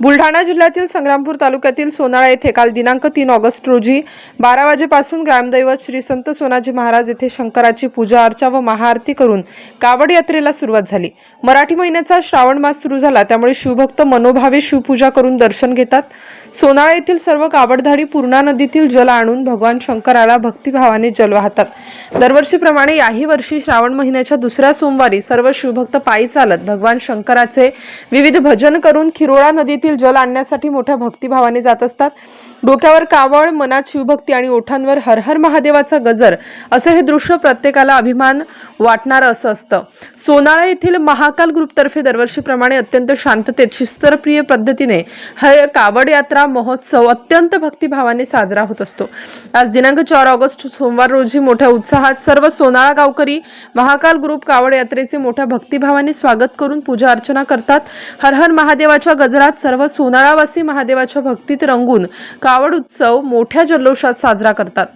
Buldhana जिल्ह्यातील संग्रामपूर तालुक्यातील सोनाळा येथे काल दिनांक तीन ऑगस्ट रोजी बारा वाजेपासून ग्रामदैवत श्री संत सोनाजी महाराज येथे शंकराची पूजा अर्चा व महाआरती करून कावड यात्रेला सुरुवात झाली. मराठी महिन्याचा श्रावण मास सुरू झाला त्यामुळे शिवभक्त मनोभावे शिवपूजा करून दर्शन घेतात. सोनाळा येथील सर्व कावडधाडी पूर्णा नदीतील जल आणून भगवान शंकराला भक्तिभावाने जल वाहतात. दरवर्षीप्रमाणे याही वर्षी श्रावण महिन्याच्या दुसऱ्या सोमवारी सर्व शिवभक्त पायी चालत भगवान शंकराचे विविध भजन करून खिरोळा नदीतील जल आणण्यासाठी मोठ्या भक्तिभावाने जात असतात. डोक्यावर कावड मनात शिवभक्ती आणि ओठांवर हर हर महादेवाचा गजर असं हे दृश्य प्रत्येकाला अभिमान वाटणारं असं असतं. सोनाळा येथील महाकाल ग्रुपतर्फे दरवर्षीप्रमाणे अत्यंत शांततेत शिस्तप्रिय पद्धतीने हा कावड यात्रा महोत्सव अत्यंत भक्तिभावाने साजरा होत असतो. आज दिनांक चार ऑगस्ट सोमवार रोजी मोठ्या उत्साहात सर्व सोनाळा गावकरी महाकाल ग्रुप कावड यात्रेचे मोठ्या भक्तिभावाने स्वागत करून पूजा अर्चना करतात. हर हर महादेवाच्या गजरात सर्व सोनाळावासी महादेवाच्या भक्तीत रंगून कावड उत्सव मोठ्या जल्लोषात साजरा करतात.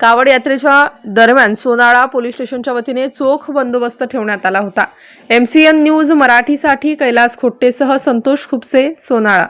कावड यात्रेच्या दरम्यान सोनाळा पोलीस स्टेशनच्या वतीने चोख बंदोबस्त ठेवण्यात आला होता. एम सी एन न्यूज मराठीसाठी कैलास खोट्टेसह संतोष खुपसे सोनाळा.